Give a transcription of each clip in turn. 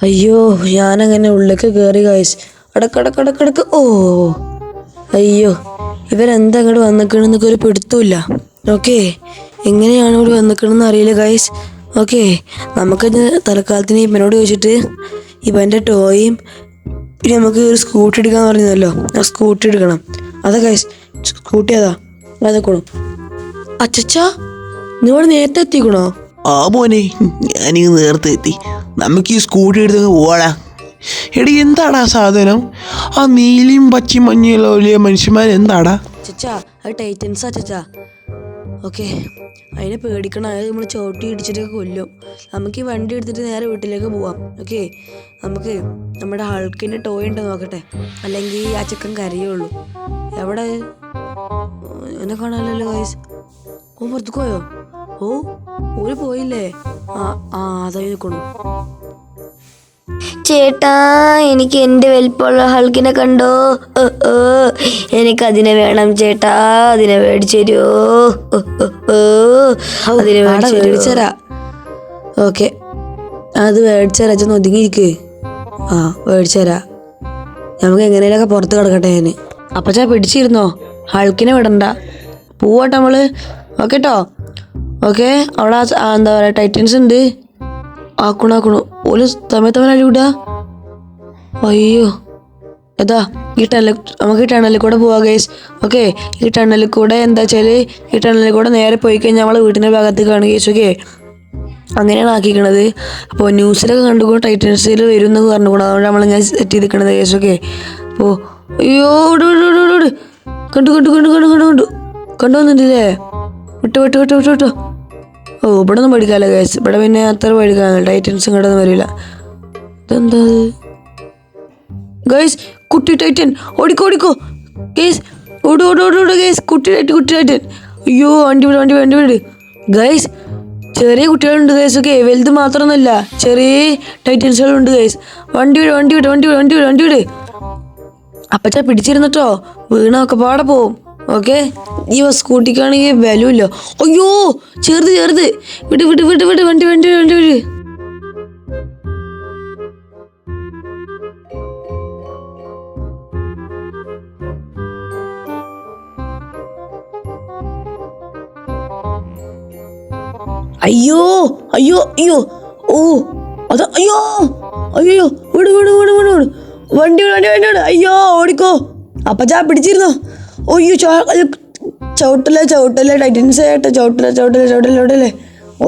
അയ്യോ ഞാനങ്ങനെ ഉള്ളിലേക്ക് കയറി കായസ് അടക്കടക്കടക്കടക്ക് ഓ. അയ്യോ ഇവരെന്താ അങ്ങോട്ട് വന്നിക്കണെന്നൊക്കെ ഒരു പിടുത്തമില്ല ഓക്കെ എങ്ങനെയാണ് ഇവിടെ വന്നിക്കണമെന്ന് അറിയില്ല ഗൈസ് ഓക്കെ നമുക്ക് തൽക്കാലത്തിന് ഇവനോട് ചോദിച്ചിട്ട് ഇവന്റെ ടോയും പിന്നെ നമുക്ക് ഒരു സ്കൂട്ടി എടുക്കാൻ പറഞ്ഞല്ലോ ആ സ്കൂട്ടി എടുക്കണം. അതാ ഗൈസ് സ്കൂട്ടി അതാ. അതൊക്കെ അച്ചച്ചാ നിങ്ങൾ നേരത്തെ എത്തിക്കണോ? ആ മോനെ. ഞാനീ നേരത്തെ എത്തി. നമുക്ക് ഈ സ്കൂട്ടി എടുത്ത് പോവാടാ. എടി എന്താടാ സാധനം? ആ നീലിയും പച്ചയും മഞ്ഞയുള്ള വലിയ മനുഷ്യന്മാർ എന്താടാ? ചച്ചാ അത് ടൈറ്റൻസാ ചച്ചാ. ഓക്കെ അതിനെ പേടിക്കണം. അത് നമ്മൾ ചോട്ടി ഇടിച്ചിട്ടൊക്കെ കൊല്ലും. നമുക്ക് ഈ വണ്ടി എടുത്തിട്ട് നേരെ വീട്ടിലേക്ക് പോവാം. ഓക്കെ നമുക്ക് നമ്മുടെ ഹൾക്കിന്റെ ടോയ് ഉണ്ട് നോക്കട്ടെ. അല്ലെങ്കിൽ ആ ചിക്കൻ കരയുള്ളൂ എവിടെ? എന്നെ കാണാനല്ലോ ഗൈസ് ഓ പുറത്തേക്ക് പോയോ? ഓ ഒരു പോയില്ലേ? ആ അതായി നിൽക്കണു ചേട്ടാ എനിക്ക് എന്റെ വലിപ്പമുള്ള ഹൾക്കിനെ കണ്ടോ. എനിക്ക് അതിനെ വേണം ചേട്ടാ അതിനെ മേടിച്ചു ഓ അതിനെ മേടിച്ചരാ. ഓക്കെ. അത് മേടിച്ചരാ ചെന്ന് ഒതുങ്ങിയിരിക്കു. ആ മേടിച്ചരാ. നമുക്ക് എങ്ങനെയൊക്കെ പുറത്ത് കിടക്കട്ടെ ഞാൻ അപ്പച്ചാ പിടിച്ചിരുന്നോ? ഹൾക്കിനെ വിടണ്ട. പോവട്ടെ നമ്മൾ. ഓക്കെ കേട്ടോ ഓക്കെ അവിടെ എന്താ പറയുക ടൈറ്റൻസ് ഉണ്ട്. ആക്കണു ആക്കണു. ഒരു തമ്മിൽ തമ്മിൽ അടി അയ്യോ. ഏതാ ഈ ടണലിൽ നമുക്ക് ഈ ടണലിൽ കൂടെ പോവാ ഗൈസ് ഓക്കെ ഈ ടണലിൽ കൂടെ എന്താ വെച്ചാൽ ഈ ടണലിൽ കൂടെ നേരെ പോയി കഴിഞ്ഞാൽ നമ്മളെ വീട്ടിന്റെ ഭാഗത്തേക്കാണ് ഗൈസ് ഓക്കെ? അങ്ങനെയാണ് ആക്കിക്കണത്. അപ്പോൾ ന്യൂസിലൊക്കെ കണ്ടുകൊണ്ട് ടൈറ്റൻസിൽ വരും എന്നൊക്കെ പറഞ്ഞുകൂടാ. അതുകൊണ്ട് നമ്മൾ ഞാൻ സെറ്റ് ചെയ്ത് നിൽക്കണത് ഗൈസ് ഓക്കെ? അപ്പോൾ അയ്യോ കണ്ടു. കണ്ടു കണ്ടു കണ്ടു കണ്ടു കണ്ടു കണ്ടു. കണ്ടു വന്നിട്ടില്ലേ? വിട്ടു വിട്ടു വിട്ടു വിട്ടു വിട്ടു. ഓ ഇവിടെ ഒന്നും പഠിക്കാമല്ലോ ഗൈസ് ഇവിടെ പിന്നെ അത്ര പഠിക്കാൻ ടൈറ്റൻസ് ഇങ്ങോട്ടൊന്നും വരില്ല. ഇതെന്താ ഇത്? ഗൈസ് കുട്ടി ടൈറ്റൻ ഓടിക്കോ ഓടിക്കോ. ഗൈസ് ഓടു ഓടു ഓടു ഓടു ഗൈസ് കുട്ടി ടൈറ്റ് കുട്ടി ടൈറ്റൻ അയ്യോ വണ്ടി വിട് വണ്ടി വണ്ടി വിട്. ഗൈസ് ചെറിയ കുട്ടികളുണ്ട് ഗൈസ് ഒക്കെ വലുത് മാത്രമൊന്നുമല്ല. ചെറിയ ടൈറ്റൻസുകളുണ്ട് ഗൈസ് വണ്ടി വിട് വണ്ടി വിട് വണ്ടി വിട് വണ്ടി വിട് വണ്ടി വിട്. അപ്പച്ച പിടിച്ചിരുന്നിട്ടോ? വീണൊക്കെ പാടെ പോവും ഓക്കെ ഈ സ്കൂട്ടിക്കാണെങ്കിൽ വിലയില്ല. അയ്യോ ചെറുത് ചെറുത്. വിട്ട് വിട്ട് വിട്ട് വിട്ട് വണ്ടി വണ്ടി വണ്ടി വിട് അയ്യോ അയ്യോ അയ്യോ. ഓ അത് അയ്യോ അയ്യോ. വിട് വിട് വിട് വിട് വിട്. വണ്ടി വണ്ടി വണ്ടി വിട്. അയ്യോ ഓടിക്കോ. അപ്പച്ചാ പിടിച്ചിരുന്നോ. അയ്യോ ചോ- അയ്യോ, ചവിട്ടല്ലേ ചവിട്ടല്ലേ ടൈറ്റൻസ് ആയിട്ട് ചവിട്ടല്ലേ ചവിട്ടല്ലേ ചവിട്ടല്ലേ ചവിട്ടല്ലേ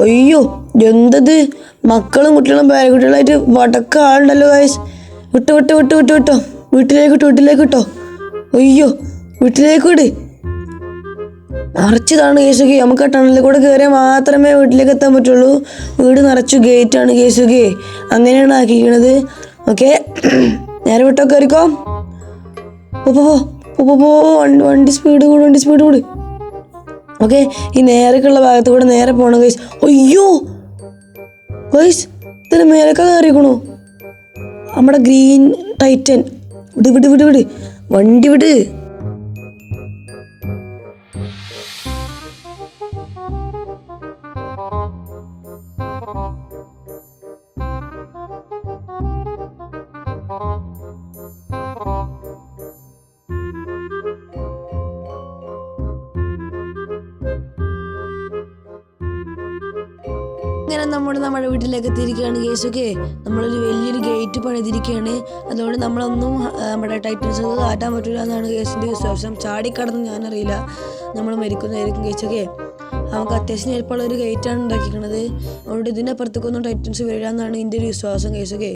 അയ്യോ എന്തത് മക്കളും കുട്ടികളും പേരക്കുട്ടികളായിട്ട് വടക്ക ആളുണ്ടല്ലോ ഗൈസ് വിട്ട് വിട്ട് വിട്ട് വിട്ട് വിട്ടോ. വീട്ടിലേക്ക് വിട്ടോ വീട്ടിലേക്ക് വിട്ടോ. അയ്യോ വീട്ടിലേക്ക് വിട്. നിറച്ചതാണ് കേസുകെ നമുക്ക് ആ ടണലിൽ കൂടെ കയറിയാൽ മാത്രമേ വീട്ടിലേക്ക് എത്താൻ പറ്റുള്ളൂ. വീട് നിറച്ചു ഗേറ്റ് ആണ് കേസുകെ അങ്ങനെയാണ് ആക്കിയിരിക്കുന്നത് ഓക്കെ നേരെ വിട്ടോ കയറിക്കോ പോ പോ പോ. വണ്ടി സ്പീഡ് കൂട് വണ്ടി സ്പീഡ് കൂട്. ഓക്കെ ഈ നേരക്കുള്ള ഭാഗത്ത് കൂടെ നേരെ പോകണം ഗൈസ് അയ്യോ! ഗൈസ് ഇതിന് മേലൊക്കെ കയറിക്കണു നമ്മുടെ ഗ്രീൻ ടൈറ്റൻ. വിട് വിട് വിട് വിട്. വണ്ടി വിട്. ഇങ്ങനെ നമ്മൾ നമ്മുടെ വീട്ടിലേക്ക് എത്തിയിരിക്കുകയാണ് കേസൊക്കെ നമ്മളൊരു വലിയൊരു ഗേറ്റ് പണിതിരിക്കുകയാണ്. അതുകൊണ്ട് നമ്മളൊന്നും നമ്മുടെ ടൈറ്റൻസ് കാട്ടാൻ പറ്റില്ല എന്നാണ് കേസിന്റെ വിശ്വാസം. ചാടിക്കടന്ന് ഞാനറിയില്ല. നമ്മൾ മരിക്കുന്നതായിരിക്കും കേസൊക്കെ നമുക്ക് അത്യാവശ്യം എളുപ്പമുള്ള ഒരു ഗേറ്റാണ് ഉണ്ടാക്കിയിരിക്കുന്നത്. അതുകൊണ്ട് ഇതിന്റെ അപ്പുറത്തേക്കൊന്നും ടൈറ്റൻസ് വരില്ല എന്നാണ് എന്റെ ഒരു വിശ്വാസം കേസൊക്കെ